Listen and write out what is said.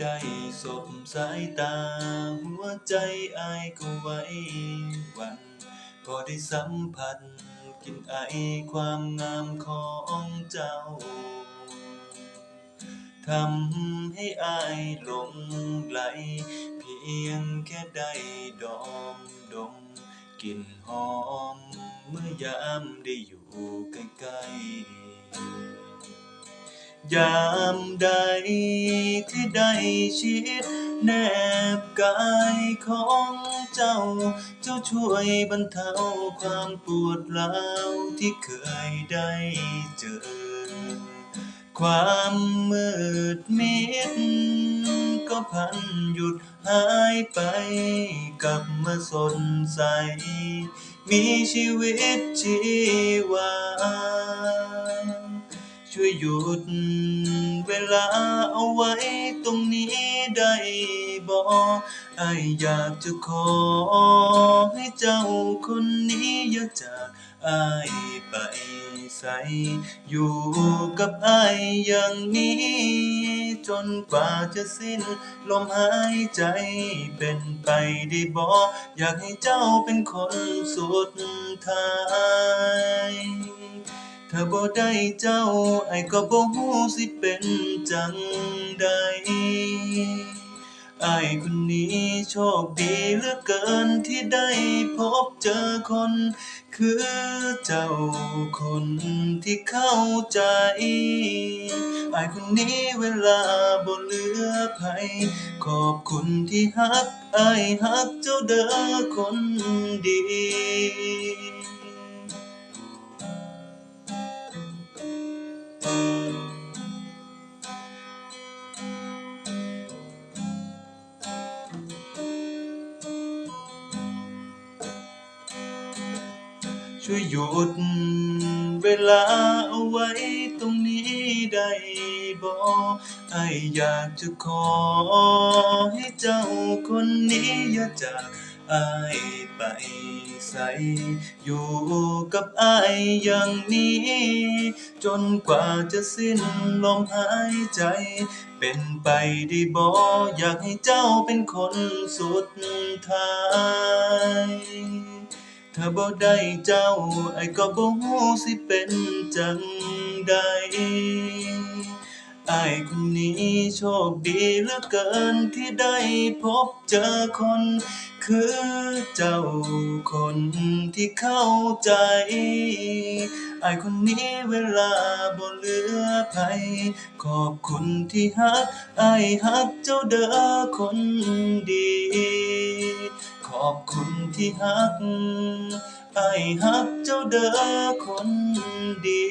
ได้สบสายตา หัวใจอายก็ไหว้วัน พอได้สัมผัสกินไอความงามของเจ้าทำให้อายหลงไหล เพียงแค่ได้ดอมดมกลิ่นหอม เมื่อยามได้อยู่ใกล้ๆ ยามใดที่ได้ชิดแนบกายของเจ้า เจ้าช่วยบรรเทาความปวดร้าวที่เคยได้เจอ ความมืดมิดก็พันหยุดหายไปกลับมาสดใส มีชีวิตชีวา วยหยุด เวลาเอาไว้ตรงนี้ได้บ่อายอยากจะขอให้เจ้าคนนี้อย่าจากอายไปใสอยู่กับอายอย่างนี้ จนกว่าจะสิ้น ลมหายใจเป็นไปได้บ่อยากให้เจ้าเป็นคนสุดท้าย ถ้าบ่ได้เจ้าไอ้ก็บ่ฮู้สิเป็นจังใดไอายคนนี้โชคดีเหลือเกินที่ได้พบเจอคน คือเจ้าคนที่เข้าใจไอายคนนี้เวลาบ่เหลือไผขอบคุณที่ฮักไอายฮักเจ้าเด้อคนดี ช่วยหยุดเวลาเอาไว้ตรงนี้ได้บ่ไออยากจะขอให้เจ้าคนนี้อย่าจาก อายไปใสอยู่กับอายอย่างนี้ จนกว่าจะสิ้นลมหายใจ เป็นไปได้บ่อยากให้เจ้าเป็นคนสุดท้ายถ้าบ่ได้เจ้าไอ้ก็บ่ฮู้สิเป็นจังใด อายคนนี้โชคดีเหลือเกินที่ได้พบเจอคน คือเจ้าคนที่เข้าใจอายคนนี้เวลาบ่เหลือไผขอบคุณที่ฮักอายฮักเจ้าเด้อคนดี ขอบคุณที่ฮักอายฮักเจ้าเด้อคนดี